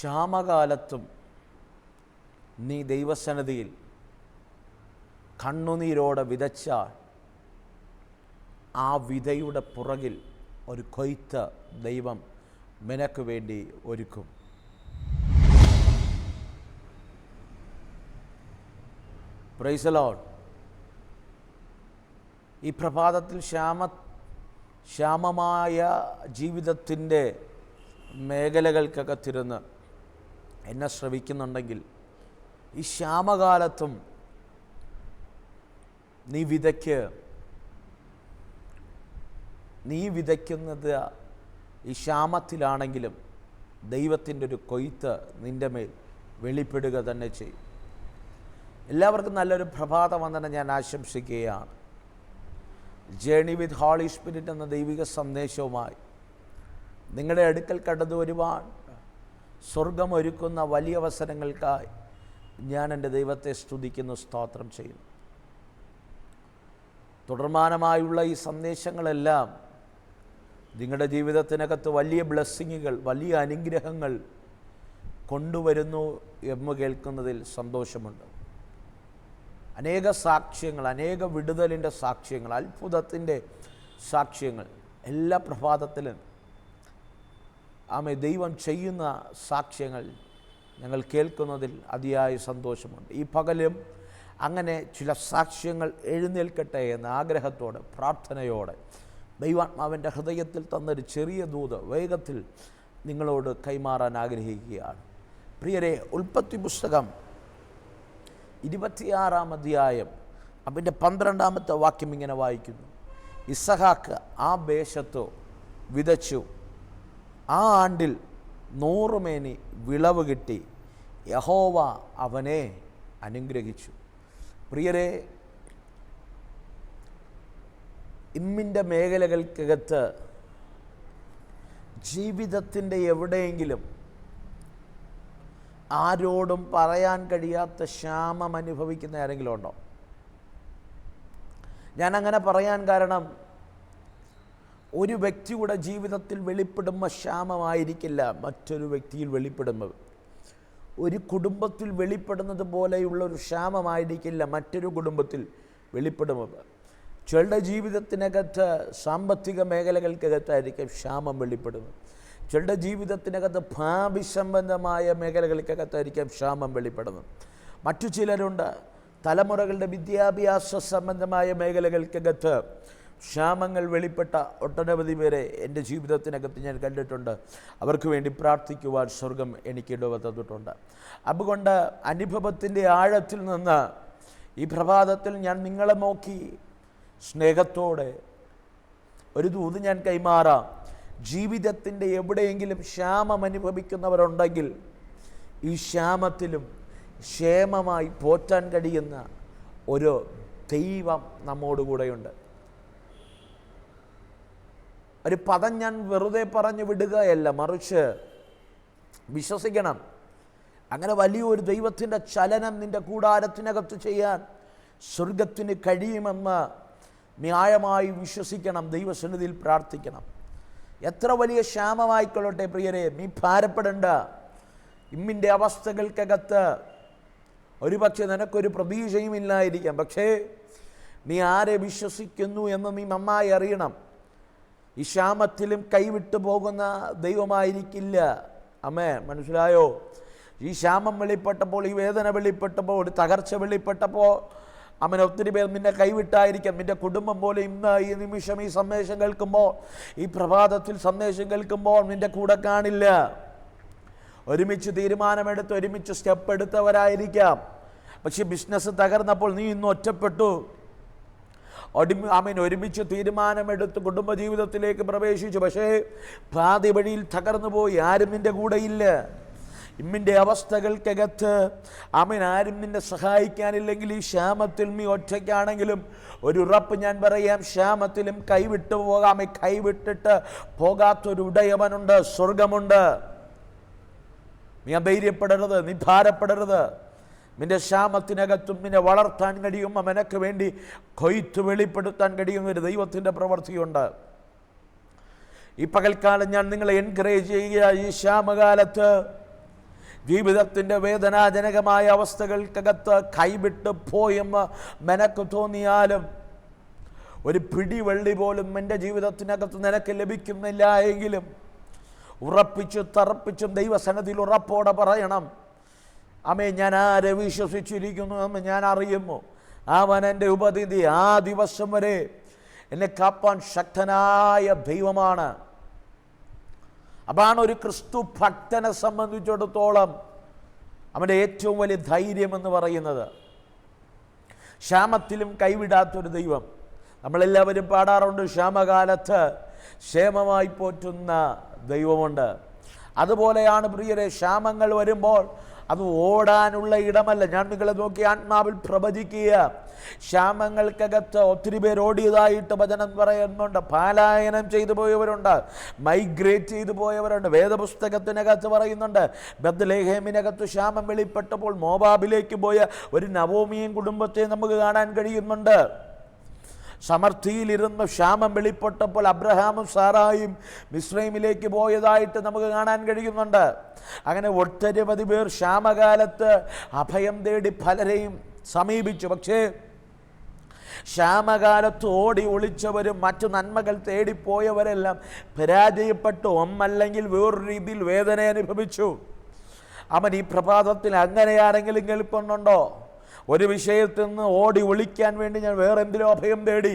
ക്ഷാമകാലത്തും നീ ദൈവസന്നിധിയിൽ കണ്ണുനീരോടെ വിതച്ചാൽ ആ വിതയുടെ പുറകിൽ ഒരു കൊയ്ത്ത് ദൈവം നിനക്ക് വേണ്ടി ഒരുക്കും. പ്രൈസലോൺ ഈ പ്രഭാതത്തിൽ ശ്യാമ ശ്യാമമായ ജീവിതത്തിന്റെ മേഖലകൾക്കകത്തിരുന്ന് എന്നെ ശ്രവിക്കുന്നുണ്ടെങ്കിൽ ഈ ശ്യാമകാലത്തും നീ വിതയ്ക്ക്. നീ വിതയ്ക്കുന്നത് ഈ ക്ഷാമത്തിലാണെങ്കിലും ദൈവത്തിന്റെ ഒരു കൊയ്ത്ത് നിന്റെ മേൽ വെളിപ്പെടുക തന്നെ ചെയ്യും. എല്ലാവർക്കും നല്ലൊരു പ്രഭാത വന്ദനം ഞാൻ ആശംസിക്കുകയാണ്. ജേണി വിത്ത് ഹോളി സ്പിരിറ്റ് എന്ന ദൈവിക സന്ദേശവുമായി നിങ്ങളുടെ അടുക്കൽ കടന്നു വരുവാൻ സ്വർഗം ഒരുക്കുന്ന വലിയ അവസരങ്ങൾക്കായി ഞാൻ എന്റെ ദൈവത്തെ സ്തുതിക്കുന്നു സ്തോത്രം ചെയ്യുന്നു. തുടർമാനമായുള്ള ഈ സന്ദേശങ്ങളെല്ലാം നിങ്ങളുടെ ജീവിതത്തിനകത്ത് വലിയ ബ്ലെസ്സിങ്ങുകൾ വലിയ അനുഗ്രഹങ്ങൾ കൊണ്ടുവരുന്നു എന്ന് കേൾക്കുന്നതിൽ സന്തോഷമുണ്ട്. അനേക സാക്ഷ്യങ്ങൾ അനേക വിടുതലിന്റെ സാക്ഷ്യങ്ങൾ അത്ഭുതത്തിന്റെ സാക്ഷ്യങ്ങൾ എല്ലാ പ്രഭാതത്തിലും ആമെ ദൈവം ചെയ്യുന്ന സാക്ഷ്യങ്ങൾ ഞങ്ങൾ കേൾക്കുന്നതിൽ അതിയായ സന്തോഷമുണ്ട്. ഈ പകലും അങ്ങനെ ചില സാക്ഷ്യങ്ങൾ എഴുന്നേൽക്കട്ടെ എന്ന ആഗ്രഹത്തോടെ പ്രാർത്ഥനയോടെ ദൈവാത്മാവിന്റെ ഹൃദയത്തിൽ തന്നൊരു ചെറിയ ദൂത് വേഗത്തിൽ നിങ്ങളോട് കൈമാറാൻ ആഗ്രഹിക്കുകയാണ്. പ്രിയരെ ഉൽപ്പത്തി പുസ്തകം ഇരുപത്തിയാറാം അധ്യായം അതിന്റെ പന്ത്രണ്ടാമത്തെ വാക്യം ഇങ്ങനെ വായിക്കുന്നു. ഇസഹാക്ക് ആ ദേശത്തോ വിതച്ചു. ആ ആണ്ടിൽ നൂറുമേനി വിളവ് കിട്ടി. യഹോവ അവനെ അനുഗ്രഹിച്ചു. പ്രിയരെ ഇമ്മിന്റെ മേഖലകൾക്കകത്ത് ജീവിതത്തിന്റെ എവിടെയെങ്കിലും ആരോടും പറയാൻ കഴിയാത്ത ക്ഷാമം അനുഭവിക്കുന്ന ആരെങ്കിലും ഉണ്ടോ? ഞാനങ്ങനെ പറയാൻ കാരണം ഒരു വ്യക്തിയുടെ ജീവിതത്തിൽ വെളിപ്പെടുമ്പോൾ ക്ഷാമമായിരിക്കില്ല മറ്റൊരു വ്യക്തിയിൽ വെളിപ്പെടുന്നത് ഒരു കുടുംബത്തിൽ വെളിപ്പെടുന്നത് പോലെയുള്ള ഒരു ക്ഷാമമായിരിക്കില്ല മറ്റൊരു കുടുംബത്തിൽ വെളിപ്പെടുന്നത് ചിലരുടെ ജീവിതത്തിനകത്ത് സാമ്പത്തിക മേഖലകൾക്കകത്തായിരിക്കും ക്ഷാമം വെളിപ്പെടുന്നത്. ചിലരുടെ ജീവിതത്തിനകത്ത് ഭാവി സംബന്ധമായ മേഖലകൾക്കകത്തായിരിക്കും ക്ഷാമം വെളിപ്പെടുന്നത്. മറ്റു ചിലരുണ്ട് തലമുറകളുടെ വിദ്യാഭ്യാസ സംബന്ധമായ മേഖലകൾക്കകത്ത് ക്ഷാമങ്ങൾ വെളിപ്പെട്ട ഒട്ടനവധി പേരെ എന്റെ ജീവിതത്തിനകത്ത് ഞാൻ കണ്ടിട്ടുണ്ട്. അവർക്ക് വേണ്ടി പ്രാർത്ഥിക്കുവാൻ സ്വർഗം എനിക്ക് ഇടവ തന്നിട്ടുണ്ട്. അതുകൊണ്ട് അനുഭവത്തിന്റെ ആഴത്തിൽ നിന്ന് ഈ പ്രഭാതത്തിൽ ഞാൻ നിങ്ങളെ നോക്കി സ്നേഹത്തോടെ ഒരു ദൂത് ഞാൻ കൈമാറാം. ജീവിതത്തിന്റെ എവിടെയെങ്കിലും ക്ഷാമം അനുഭവിക്കുന്നവരുണ്ടെങ്കിൽ ഈ ക്ഷാമത്തിലും ക്ഷേമമായി പോറ്റാൻ കഴിയുന്ന ഒരു ദൈവം നമ്മോടുകൂടെയുണ്ട്. ഒരു പദം ഞാൻ വെറുതെ പറഞ്ഞു വിടുകയല്ല മറിച്ച് വിശ്വസിക്കണം. അങ്ങനെ വലിയൊരു ദൈവത്തിന്റെ ചലനം നിന്റെ കൂടാരത്തിനകത്ത് ചെയ്യാൻ സ്വർഗത്തിന് കഴിയുമെന്ന് ന്യായമായി വിശ്വസിക്കണം ദൈവസന്നിധിയിൽ പ്രാർത്ഥിക്കണം. എത്ര വലിയ ക്ഷാമമായിക്കൊള്ളട്ടെ പ്രിയരെ നീ ഭാരപ്പെടേണ്ട. ഇമ്മിന്റെ അവസ്ഥകൾക്കകത്ത് ഒരുപക്ഷെ നിനക്കൊരു പ്രതീക്ഷയും ഇല്ലായിരിക്കാം പക്ഷേ നീ ആരെ വിശ്വസിക്കുന്നു എന്ന് നീ നന്നായി അറിയണം. ഈ ക്ഷാമത്തിലും കൈവിട്ടു പോകുന്ന ദൈവമായിരിക്കില്ല. അമ്മേ മനസ്സിലായോ? ഈ ക്ഷാമം വെളിപ്പെട്ടപ്പോൾ ഈ വേദന വെളിപ്പെട്ടപ്പോൾ ഒരു തകർച്ച വെളിപ്പെട്ടപ്പോൾ അമ്മൻ ഒത്തിരി പേർ നിന്നെ കൈവിട്ടായിരിക്കാം. നിന്റെ കുടുംബം പോലെ ഇന്ന് ഈ നിമിഷം ഈ സന്ദേശം കേൾക്കുമ്പോൾ ഈ പ്രഭാതത്തിൽ സന്ദേശം കേൾക്കുമ്പോൾ നിന്റെ കൂടെ കാണില്ല. ഒരുമിച്ച് തീരുമാനമെടുത്ത് ഒരുമിച്ച് സ്റ്റെപ്പ് എടുത്തവരായിരിക്കാം. പക്ഷേ ബിസിനസ് തകർന്നപ്പോൾ നീ ഇന്ന് ഒറ്റപ്പെട്ടു. ഒടിമ ആമീൻ ഒരുമിച്ച് തീരുമാനമെടുത്ത് കുടുംബജീവിതത്തിലേക്ക് പ്രവേശിച്ചു. പക്ഷേ പാതി വഴിയിൽ തകർന്നു പോയി ആരും നിന്റെ കൂടെയില്ല. ഇമ്മിന്റെ അവസ്ഥകൾക്കകത്ത് ആമീൻ ആരും നിന്നെ സഹായിക്കാനില്ലെങ്കിൽ ഈ ക്ഷാമത്തിൽ നീ ഒറ്റയ്ക്കാണെങ്കിലും ഒരു ഉറപ്പ് ഞാൻ പറയാം ക്ഷാമത്തിലും കൈവിട്ടു പോകാമേ കൈവിട്ടിട്ട് പോകാത്തൊരു ഉടയവനുണ്ട് സ്വർഗമുണ്ട് നീ അധൈര്യപ്പെടരുത് നീ ഭാരപ്പെടരുത്. നിന്റെ ക്ഷാമത്തിനകത്തും നിന്നെ വളർത്താൻ കഴിയും. അവനക്ക് വേണ്ടി കൊയ്ത്ത് വെളിപ്പെടുത്താൻ കഴിയുന്ന ഒരു ദൈവത്തിന്റെ പ്രവൃത്തിയുണ്ട്. ഈ പകൽക്കാലം ഞാൻ നിങ്ങളെ എൻകറേജ് ചെയ്യുക ഈ ക്ഷാമകാലത്ത് ജീവിതത്തിന്റെ വേദനാജനകമായ അവസ്ഥകൾക്കകത്ത് കൈവിട്ട് പോയെന്ന് മെനക്ക് തോന്നിയാലും ഒരു പിടി വെള്ളി പോലും എന്റെ ജീവിതത്തിനകത്ത് നിനക്ക് ലഭിക്കുന്നില്ല എങ്കിലും ഉറപ്പിച്ചു തറപ്പിച്ചും ദൈവസനത്തിൽ ഉറപ്പോടെ പറയണം. അമ്മേ ഞാൻ ആരെ വിശ്വസിച്ചിരിക്കുന്നു എന്ന് ഞാൻ അറിയുമോ അവൻ എന്റെ ഉപതിഥി. ആ ദിവസം വരെ എന്നെ കാപ്പാൻ ശക്തനായ ദൈവമാണ്. അതാണ് ഒരു ക്രിസ്തു ഭക്തനെ സംബന്ധിച്ചിടത്തോളം അവന്റെ ഏറ്റവും വലിയ ധൈര്യം എന്ന് പറയുന്നത്. ക്ഷാമത്തിലും കൈവിടാത്തൊരു ദൈവം. നമ്മളെല്ലാവരും പാടാറുണ്ട് ക്ഷാമകാലത്ത് ക്ഷേമമായി പോറ്റുന്ന ദൈവമുണ്ട്. അതുപോലെയാണ് പ്രിയരെ ക്ഷാമങ്ങൾ വരുമ്പോൾ അത് ഓടാനുള്ള ഇടമല്ല. ഞാൻ നിങ്ങളെ നോക്കി ആത്മാവിൽ പ്രവചിക്കുക. ക്ഷാമങ്ങൾക്കകത്ത് ഒത്തിരി പേർ ഓടിയതായിട്ട് വചനം പറയുന്നുണ്ട്. പാലായനം ചെയ്തു പോയവരുണ്ട്. മൈഗ്രേറ്റ് ചെയ്തു പോയവരുണ്ട്. വേദപുസ്തകത്തിനകത്ത് പറയുന്നുണ്ട് ബദ്ലേഹേമിനകത്ത് ക്ഷാമം വെളിപ്പെട്ടപ്പോൾ മോബാബിലേക്ക് പോയ ഒരു നവോമിയും കുടുംബത്തെ നമുക്ക് കാണാൻ കഴിയുന്നുണ്ട്. സമൃദ്ധിയിലിരുന്ന് ക്ഷാമം വെളിപ്പെട്ടപ്പോൾ അബ്രഹാമും സാറായും മിശ്രൈമിലേക്ക് പോയതായിട്ട് നമുക്ക് കാണാൻ കഴിയുന്നുണ്ട്. അങ്ങനെ ഒട്ടനവധി പേർ ക്ഷാമകാലത്ത് അഭയം തേടി പലരെയും സമീപിച്ചു. പക്ഷേ ക്ഷാമകാലത്ത് ഓടി ഒളിച്ചവരും മറ്റു നന്മകൾ തേടിപ്പോയവരെല്ലാം പരാജയപ്പെട്ടു. ഒന്നല്ലെങ്കിൽ വേറൊരു രീതിയിൽ വേദന അനുഭവിച്ചു. അവൻ ഈ പ്രഭാതത്തിൽ അങ്ങനെയാണെങ്കിലും കേൾക്കുന്നുണ്ടോ? ഒരു വിഷയത്തിൽ നിന്ന് ഓടി ഒളിക്കാൻ വേണ്ടി ഞാൻ വേറെ എന്തിലോ അഭയം തേടി.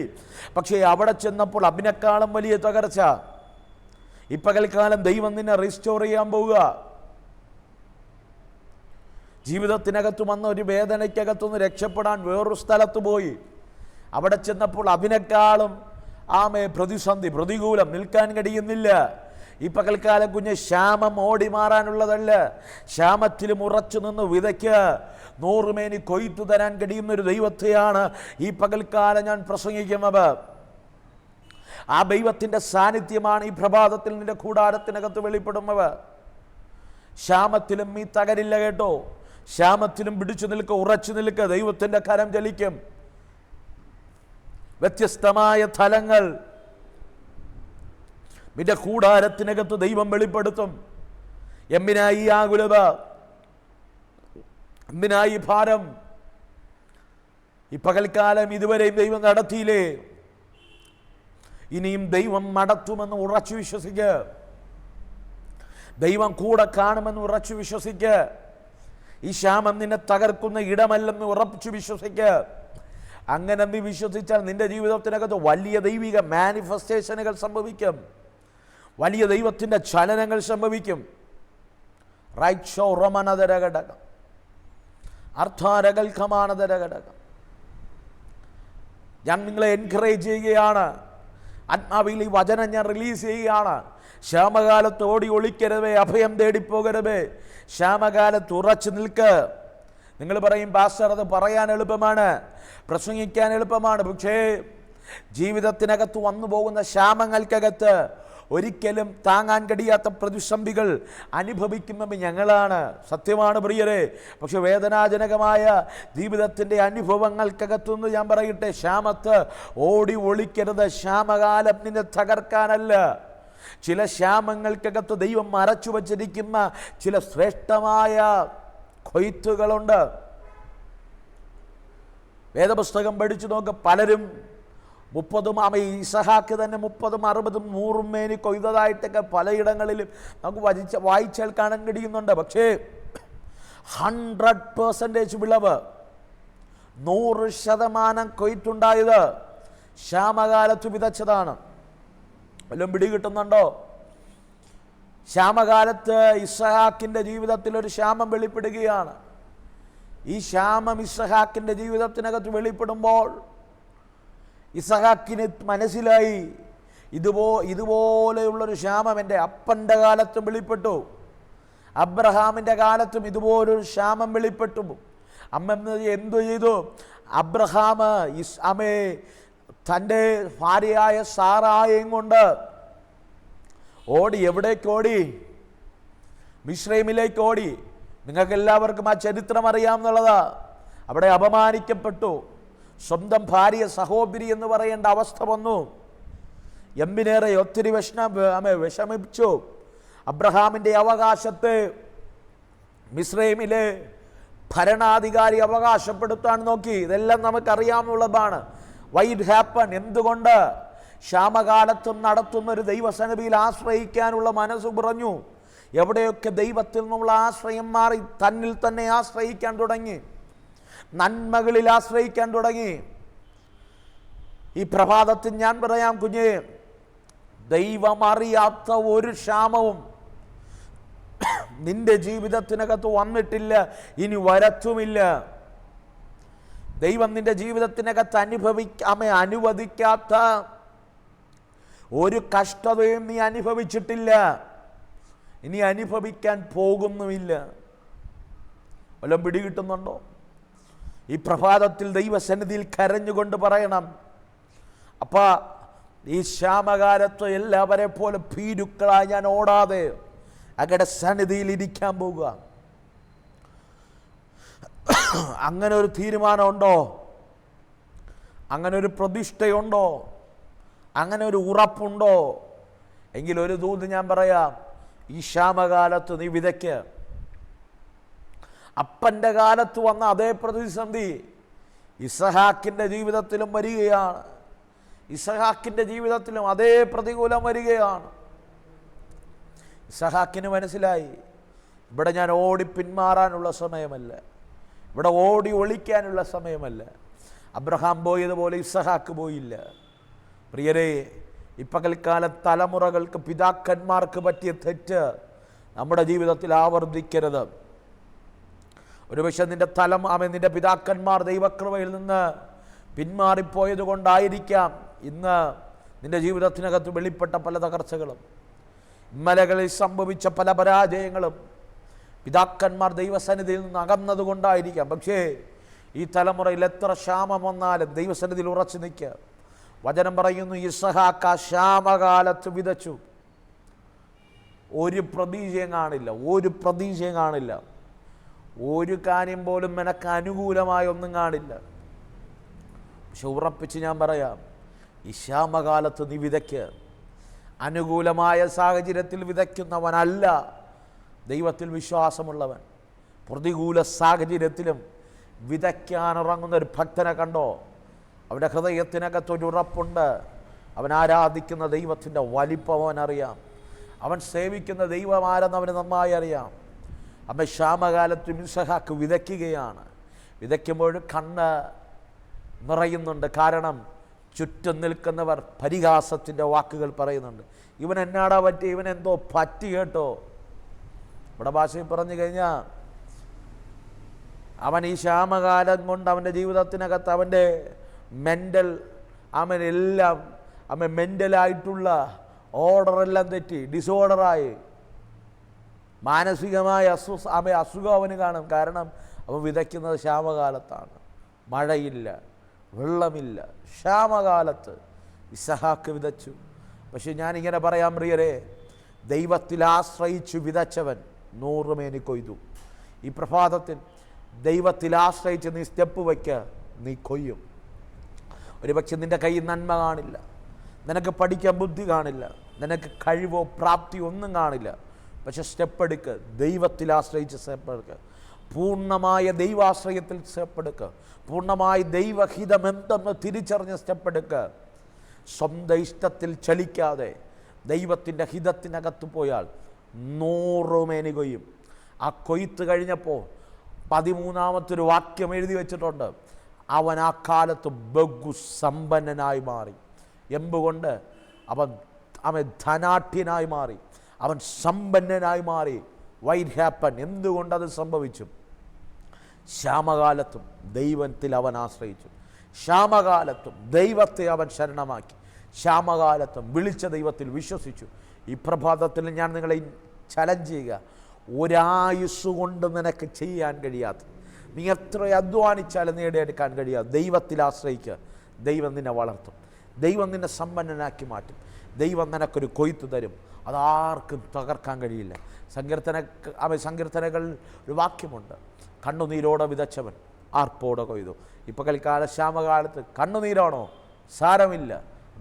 പക്ഷേ അവിടെ ചെന്നപ്പോൾ അതിനേക്കാളും വലിയ തകർച്ച. ഇപ്പകൽക്കാലം പകൽക്കാലം ദൈവം നിന്നെ റീസ്റ്റോർ ചെയ്യാൻ പോവുക. ജീവിതത്തിനകത്ത് വന്ന ഒരു വേദനയ്ക്കകത്തുനിന്ന് രക്ഷപ്പെടാൻ വേറൊരു സ്ഥലത്ത് പോയി. അവിടെ ചെന്നപ്പോൾ അതിനേക്കാളും ആമേ പ്രതിസന്ധി പ്രതികൂലം നിൽക്കാൻ കഴിയുന്നില്ല. ഈ പകൽക്കാലം കുഞ്ഞ് ശ്യാമം ഓടി മാറാനുള്ളതല്ല. ശ്യാമത്തിലും ഉറച്ചു നിന്ന് വിതയ്ക്ക്. നൂറുമേനി കൊയ്ത്തു തരാൻ കഴിയുന്ന ഒരു ദൈവത്തെയാണ് ഈ പകൽക്കാലം ഞാൻ പ്രസംഗിക്കുന്നത്. ആ ദൈവത്തിന്റെ സാന്നിധ്യമാണ് ഈ പ്രഭാതത്തിൽ നിന്റെ കൂടാരത്തിനകത്ത് വെളിപ്പെടുന്നത്. ശ്യാമത്തിലും ഈ തകരില്ല കേട്ടോ. ശ്യാമത്തിലും പിടിച്ചു നിൽക്ക ഉറച്ചു നിൽക്ക ദൈവത്തിന്റെ കരം ചലിക്കും വ്യത്യസ്തമായ ഫലങ്ങൾ നിന്റെ കൂടാരത്തിനകത്ത് ദൈവം വെളിപ്പെടുത്തും. എമ്മിനായി ആകുലത എന്തിനായി ഈ ഭാരം? ഈ പകൽക്കാലം ഇതുവരെയും ദൈവം നടത്തിയില്ലേ? ഇനിയും ദൈവം നടത്തുമെന്ന് ഉറച്ചു വിശ്വസിക്ക്. ദൈവം കൂടെ കാണുമെന്ന് ഉറച്ചു വിശ്വസിക്ക്. ഈ ശ്യാമം നിന്നെ തകർക്കുന്ന ഇടമല്ലെന്ന് ഉറപ്പിച്ചു വിശ്വസിക്ക്. അങ്ങനെ നീ വിശ്വസിച്ചാൽ നിന്റെ ജീവിതത്തിനകത്ത് വലിയ ദൈവിക മാനിഫെസ്റ്റേഷനുകൾ സംഭവിക്കും. വലിയ ദൈവത്തിന്റെ ചലനങ്ങൾ സംഭവിക്കും. റൈറ്റ് ഷോ റമനതര ഘടകം. അർത്ഥാരകൽക്കമാനതര ഘടകം ഞാൻ നിങ്ങളെ എൻകറേജ് ചെയ്യുകയാണ്. ആത്മാവിൽ ഈ വചനം ഞാൻ റിലീസ് ചെയ്യുകയാണ്. ക്ഷാമകാലത്ത് ഓടി ഒളിക്കരുതേ അഭയം തേടിപ്പോകരുതേ. ക്ഷാമകാലത്ത് ഉറച്ചു നിൽക്ക്. നിങ്ങൾ പറയും പാസ്റ്റർ അത് പറയാൻ എളുപ്പമാണ്. പ്രസംഗിക്കാൻ എളുപ്പമാണ്. പക്ഷേ ജീവിതത്തിനകത്ത് വന്നു പോകുന്ന ശ്യാമങ്ങൾക്കകത്ത് ഒരിക്കലും താങ്ങാൻ കഴിയാത്ത പ്രതിസന്ധികൾ അനുഭവിക്കുന്നത് ഞങ്ങളാണ്. സത്യമാണ് പ്രിയരെ. പക്ഷെ വേദനാജനകമായ ജീവിതത്തിന്റെ അനുഭവങ്ങൾക്കകത്തുനിന്ന് ഞാൻ പറയട്ടെ ശ്യാമത്ത് ഓടി ഒളിക്കരുത്. ശ്യാമകാലം നിന്നെ തകർക്കാനല്ല. ചില ശ്യാമങ്ങൾക്കകത്ത് ദൈവം മറച്ചു വച്ചിരിക്കുന്ന ചില ശ്രേഷ്ഠമായ കൊയ്ത്തുകളുണ്ട്. വേദപുസ്തകം പഠിച്ചു നോക്ക് പലരും മുപ്പതും ആമ ഇസഹാക്ക് തന്നെ മുപ്പതും അറുപതും നൂറും മേനി കൊയ്തതായിട്ടൊക്കെ പലയിടങ്ങളിലും നമുക്ക് വചിച്ച വായിച്ചാൽ കാണാൻ കഴിയുന്നുണ്ട്. പക്ഷേ ഹൺഡ്രഡ് പേഴ്സന്റേജ് വിളവ് നൂറ് ശതമാനം കൊയ്ത്തുണ്ടായത് ശ്യാമകാലത്ത് വിതച്ചതാണ്. വല്ലതും പിടി കിട്ടുന്നുണ്ടോ? ശ്യാമകാലത്ത് ഇസഹാക്കിന്റെ ജീവിതത്തിൽ ഒരു ശ്യാമം വെളിപ്പെടുകയാണ്. ഈ ശ്യാമം ഇസഹാക്കിന്റെ ജീവിതത്തിനകത്ത് വെളിപ്പെടുമ്പോൾ ഇസഹാക്കിന് മനസ്സിലായി. ഇതുപോ ഇതുപോലെയുള്ളൊരു ക്ഷാമം എന്റെ അപ്പന്റെ കാലത്തും വെളിപ്പെട്ടു. അബ്രഹാമിന്റെ കാലത്തും ഇതുപോലൊരു ക്ഷാമം വെളിപ്പെട്ടു. അമ്മ എന്തു ചെയ്തു? അബ്രഹാം ഇസ് അമേ തന്റെ ഭാര്യയായ സാറായും കൊണ്ട് ഓടി എവിടേക്ക് ഓടി? മിശ്രൈമിലേക്ക് ഓടി. നിങ്ങൾക്കെല്ലാവർക്കും ആ ചരിത്രം അറിയാമെന്നുള്ളതാ അവിടെ അപമാനിക്കപ്പെട്ടു. സ്വന്തം ഭാര്യ സഹോദരി എന്ന് പറയേണ്ട അവസ്ഥ വന്നു. എമ്പിനേറെ ഒത്തിരി വിഷമ വിഷമിച്ചു അബ്രഹാമിന്റെ അവകാശത്തെ മിസ്രൈമിലെ ഭരണാധികാരി അവകാശപ്പെടുത്താൻ നോക്കി. ഇതെല്ലാം നമുക്കറിയാമുള്ളതാണ് വൈറ്റ് ഹാപ്പൺ എന്തുകൊണ്ട് ക്ഷാമകാലത്തും നടത്തുന്ന ഒരു ദൈവസന്നിധിയിൽ ആശ്രയിക്കാനുള്ള മനസ്സ് കുറഞ്ഞു? എവിടെയൊക്കെ ദൈവത്തിൽ നിന്നുള്ള ആശ്രയം മാറി തന്നിൽ തന്നെ ആശ്രയിക്കാൻ തുടങ്ങി? നന്മകളിൽ ആശ്രയിക്കാൻ തുടങ്ങി. ഈ പ്രഭാതത്തിൽ ഞാൻ പറയാം കുഞ്ഞ് ദൈവമറിയാത്ത ഒരു ക്ഷാമവും നിന്റെ ജീവിതത്തിനകത്ത് വന്നിട്ടില്ല ഇനി വരത്തുമില്ല. ദൈവം നിന്റെ ജീവിതത്തിനകത്ത് അനുഭവിക്കാമെ അനുവദിക്കാത്ത ഒരു കഷ്ടതയും നീ അനുഭവിച്ചിട്ടില്ല. ഇനി അനുഭവിക്കാൻ പോകുന്നുമില്ല. വല്ലതും പിടികിട്ടുന്നുണ്ടോ? ഈ പ്രഭാതത്തിൽ ദൈവസന്നിധിയിൽ കരഞ്ഞുകൊണ്ട് പറയണം. അപ്പ ഈ ശ്യാമകാലത്ത് എല്ലാവരെ പോലെ ഭീരുക്കളായി ഞാൻ ഓടാതെ അങ്ങയുടെ സന്നിധിയിൽ ഇരിക്കാൻ പോകുക അങ്ങനെ ഒരു തീരുമാനമുണ്ടോ? അങ്ങനെ ഒരു പ്രതിഷ്ഠയുണ്ടോ? അങ്ങനെ ഒരു ഉറപ്പുണ്ടോ? എങ്കിൽ ഒരു ദൂത് ഞാൻ പറയാം ഈ ശ്യാമകാലത്ത് നീ വിതയ്ക്ക്. അപ്പന്റെ കാലത്ത് വന്ന അതേ പ്രതിസന്ധി ഇസഹാക്കിന്റെ ജീവിതത്തിലും വരികയാണ്. ഇസഹാക്കിന്റെ ജീവിതത്തിലും അതേ പ്രതികൂലം വരികയാണ്. ഇസഹാക്കിന് മനസ്സിലായി ഇവിടെ ഞാൻ ഓടി പിന്മാറാനുള്ള സമയമല്ല ഇവിടെ ഓടി ഒളിക്കാനുള്ള സമയമല്ല. അബ്രഹാം പോയതുപോലെ ഇസഹാക്ക് പോയില്ല. പ്രിയരെ ഇപ്പകൽക്കാല തലമുറകൾക്ക് പിതാക്കന്മാർക്ക് പറ്റിയ തെറ്റ് നമ്മുടെ ജീവിതത്തിൽ ആവർത്തിക്കരുത്. ഒരുപക്ഷെ നിന്റെ തലം അവൻ നിന്റെ പിതാക്കന്മാർ ദൈവകൃപയിൽ നിന്ന് പിന്മാറിപ്പോയത് കൊണ്ടായിരിക്കാം ഇന്ന് നിന്റെ ജീവിതത്തിനകത്ത് വെളിപ്പെട്ട പല തകർച്ചകളും ഇന്നലകളിൽ സംഭവിച്ച പല പരാജയങ്ങളും പിതാക്കന്മാർ ദൈവസന്നിധിയിൽ നിന്ന് അകന്നത് കൊണ്ടായിരിക്കാം പക്ഷേ ഈ തലമുറയിൽ എത്ര ക്ഷാമം വന്നാലും ദൈവസന്നിധിയിൽ ഉറച്ചു നിൽക്കുക വചനം പറയുന്നു ഇസഹാക്ക ക്ഷാമകാലത്ത് വിതച്ചു. ഒരു പ്രതീക്ഷയും കാണില്ല ഒരു പ്രതീക്ഷയും കാണില്ല. ഒരു കാര്യം പോലും നിനക്ക് അനുകൂലമായ ഒന്നും കാണില്ല. പക്ഷെ ഉറപ്പിച്ച് ഞാൻ പറയാം ഈ നീ വിതയ്ക്ക്. അനുകൂലമായ സാഹചര്യത്തിൽ വിതയ്ക്കുന്നവനല്ല ദൈവത്തിൽ വിശ്വാസമുള്ളവൻ. പ്രതികൂല സാഹചര്യത്തിലും വിതയ്ക്കാനിറങ്ങുന്ന ഒരു ഭക്തനെ കണ്ടോ? അവന്റെ ഹൃദയത്തിനകത്തൊരു ഉറപ്പുണ്ട്. അവൻ ആരാധിക്കുന്ന ദൈവത്തിന്റെ വലിപ്പം അവനറിയാം. അവൻ സേവിക്കുന്ന ദൈവമാരെന്ന് അവന് നന്നായി അറിയാം. അമ്മ ശ്യാമകാലത്ത് മിൻസഹാക്ക് വിതയ്ക്കുകയാണ്. വിതയ്ക്കുമ്പോൾ കണ്ണ് നിറയുന്നുണ്ട്. കാരണം ചുറ്റും നിൽക്കുന്നവർ പരിഹാസത്തിന്റെ വാക്കുകൾ പറയുന്നുണ്ട്. ഇവൻ എന്നാടാ പറ്റി ഇവൻ എന്തോ പറ്റി കേട്ടോ? ഇവിടെ ഭാഷയിൽ പറഞ്ഞു കഴിഞ്ഞാൽ അവൻ ഈ ശ്യാമകാലം കൊണ്ട് അവന്റെ ജീവിതത്തിനകത്ത് അവന്റെ മെന്റൽ അവനെല്ലാം അവൻ മെന്റലായിട്ടുള്ള ഓർഡറെല്ലാം തെറ്റി ഡിസോർഡറായി. മാനസികമായ അസു അസുഖം അവന് കാണും. കാരണം അവൻ വിതയ്ക്കുന്നത് ക്ഷാമകാലത്താണ് മഴയില്ല വെള്ളമില്ല. ക്ഷാമകാലത്ത് ഇസഹാക്ക് വിതച്ചു. പക്ഷെ ഞാനിങ്ങനെ പറയാം പ്രിയരെ ദൈവത്തിൽ ആശ്രയിച്ചു വിതച്ചവൻ നൂറുമേനി കൊയ്തു. ഈ പ്രഭാതത്തിൽ ദൈവത്തിൽ ആശ്രയിച്ച് നീ സ്റ്റെപ്പ് വയ്ക്കുക നീ കൊയ്യും. ഒരു പക്ഷെ നിന്റെ കയ്യിൽ നന്മ കാണില്ല. നിനക്ക് പഠിക്കാൻ ബുദ്ധി കാണില്ല. നിനക്ക് കഴിവോ പ്രാപ്തിയോ ഒന്നും കാണില്ല. പക്ഷെ സ്റ്റെപ്പ് എടുക്കുക ദൈവത്തിൽ ആശ്രയിച്ച് സ്റ്റെപ്പ് എടുക്കുക പൂർണമായ ദൈവാശ്രയത്തിൽ സ്റ്റെപ്പ് എടുക്കുക പൂർണമായി ദൈവഹിതം എന്തെന്ന് തിരിച്ചറിഞ്ഞ് സ്റ്റെപ്പ് എടുക്കുക സ്വന്തം ഇഷ്ടത്തിൽ ചലിക്കാതെ ദൈവത്തിന്റെ ഹിതത്തിനകത്ത് പോയാൽ നൂറുമേനി കൊയ്യും ആ കൊയ്ത്ത് കഴിഞ്ഞപ്പോൾ പതിമൂന്നാമത്തൊരു വാക്യം എഴുതി വെച്ചിട്ടുണ്ട്. അവൻ ആ കാലത്ത് ബഹു സമ്പന്നനായി മാറി. എമ്പുകൊണ്ട് അവൻ അവൻ ധനാഠ്യനായി മാറി. അവൻ സമ്പന്നനായി മാറി. വൈറ്റ് ഹാപ്പൻ എന്തുകൊണ്ടത് സംഭവിച്ചു? ശ്യാമകാലത്തും ദൈവത്തിൽ അവൻ ആശ്രയിച്ചു. ശ്യാമകാലത്തും ദൈവത്തെ അവൻ ശരണമാക്കി. ശ്യാമകാലത്തും വിളിച്ച ദൈവത്തിൽ വിശ്വസിച്ചു. ഈ പ്രഭാതത്തിൽ ഞാൻ നിങ്ങളെ ചലഞ്ച് ചെയ്യുക. ഒരായുസ് കൊണ്ട് നിനക്ക് ചെയ്യാൻ കഴിയാത്ത. നീ എത്ര അധ്വാനിച്ചാലും നേടിയെടുക്കാൻ കഴിയാതെ ദൈവത്തിൽ ആശ്രയിക്കുക. ദൈവം നിന്നെ വളർത്തും. ദൈവം നിന്നെ സമ്പന്നനാക്കി മാറ്റും. ദൈവം നിനക്കൊരു കൊയ്ത്ത് തരും. അതാർക്കും തകർക്കാൻ കഴിയില്ല. സങ്കീർത്തന സങ്കീർത്തനകൾ ഒരു വാക്യമുണ്ട്. കണ്ണുനീരോടെ വിതച്ചവൻ ആർപ്പോടെ കൊയ്തു. ഇപ്പം കളിക്കാല ശ്യാമകാലത്ത് കണ്ണുനീരാണോ? സാരമില്ല.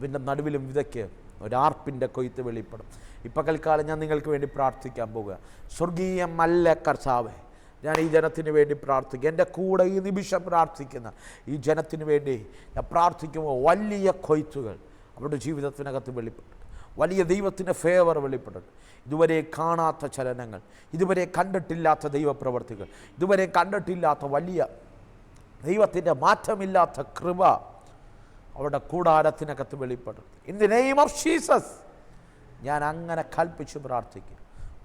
പിന്നെ നടുവിലും വിതയ്ക്ക് ഒരാർപ്പിന്റെ കൊയ്ത്ത് വെളിപ്പെടും. ഇപ്പം കൽക്കാലം ഞാൻ നിങ്ങൾക്ക് വേണ്ടി പ്രാർത്ഥിക്കാൻ പോവുക. സ്വർഗീയമല്ല കർത്താവേ ഞാൻ ഈ ജനത്തിന് വേണ്ടി പ്രാർത്ഥിക്കും. എന്റെ കൂടെ ഈ നിമിഷം പ്രാർത്ഥിക്കുന്ന ഈ ജനത്തിന് വേണ്ടി ഞാൻ പ്രാർത്ഥിക്കുമ്പോൾ വലിയ കൊയ്ത്തുകൾ അവരുടെ ജീവിതത്തിനകത്ത് വെളിപ്പെട്ടിട്ട് വലിയ ദൈവത്തിന്റെ ഫേവർ വെളിപ്പെട്ടിട്ട് ഇതുവരെ കാണാത്ത ചലനങ്ങൾ ഇതുവരെ കണ്ടിട്ടില്ലാത്ത ദൈവപ്രവർത്തികൾ ഇതുവരെ കണ്ടിട്ടില്ലാത്ത വലിയ ദൈവത്തിന്റെ മാറ്റമില്ലാത്ത കൃപ അവരുടെ കൂടാരത്തിനകത്ത് വെളിപ്പെടും in the name of Jesus ഞാൻ അങ്ങനെ കൽപ്പിച്ച് പ്രാർത്ഥിക്കും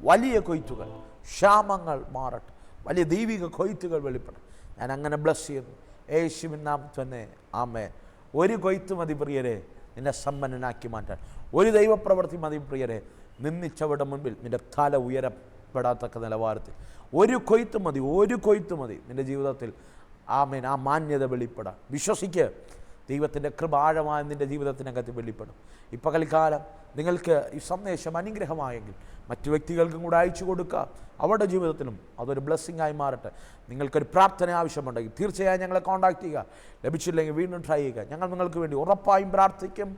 വലിയ കൊയ്ത്തുകൾ ക്ഷാമങ്ങൾ മാറട്ടെ. വലിയ ദൈവിക കൊയ്ത്തുകൾ വെളിപ്പെടും ഞാൻ അങ്ങനെ ബ്ലസ് ചെയ്യുന്നു. യേശുവിൻ നാം തന്നെ ആമേ ഒരു കൊയ്ത്ത് മതി പ്രിയരെ. നിന്നെ സമ്പന്നനാക്കി മാറ്റാൻ. ഒരു ദൈവപ്രവൃത്തി മതി പ്രിയരെ. നിന്നിച്ചവരുടെ മുൻപിൽ നിന്റെ തല ഉയരപ്പെടാത്തക്ക നിലവാരത്തിൽ. ഒരു കൊയ്ത്ത് മതി ഒരു കൊയ്ത്ത് മതി നിന്റെ ജീവിതത്തിൽ. ആമേൻ. ആ മാന്യത വെളിപ്പെടാം വിശ്വസിക്ക്. ദൈവത്തിന്റെ കൃപ ആഴമായ നിന്റെ ജീവിതത്തിനകത്ത് വെളിപ്പെടും. ഇപ്പകൽക്കാലം നിങ്ങൾക്ക് ഈ സന്ദേശം അനുഗ്രഹമായെങ്കിൽ മറ്റു വ്യക്തികൾക്കും കൂടെ അയച്ചു കൊടുക്കുക. അവരുടെ ജീവിതത്തിലും അതൊരു ബ്ലെസ്സിങ് ആയി മാറട്ടെ. നിങ്ങൾക്കൊരു പ്രാർത്ഥന ആവശ്യമുണ്ടെങ്കിൽ തീർച്ചയായും ഞങ്ങളെ കോൺടാക്ട് ചെയ്യുക. ലഭിച്ചില്ലെങ്കിൽ വീണ്ടും ട്രൈ ചെയ്യുക. ഞങ്ങൾ നിങ്ങൾക്ക് വേണ്ടി ഉറപ്പായും പ്രാർത്ഥിക്കും.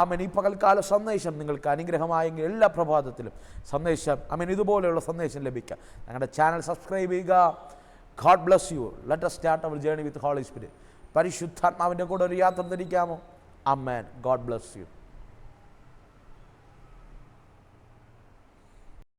ആമൻ. ഈ പകൽക്കാല സന്ദേശം നിങ്ങൾക്ക് അനുഗ്രഹമായെങ്കിൽ എല്ലാ പ്രഭാതത്തിലും സന്ദേശം ആമൻ ഇതുപോലെയുള്ള സന്ദേശം ലഭിക്കുക. ഞങ്ങളുടെ ചാനൽ സബ്സ്ക്രൈബ് ചെയ്യുക. God bless you let's start our journey with holy spirit പരിശുദ്ധാത്മാവിന്റെ കൂടെ ഒരു യാത്ര ധരിക്കാമോ അമ്മേൻ ഗോഡ് ബ്ലസ് യു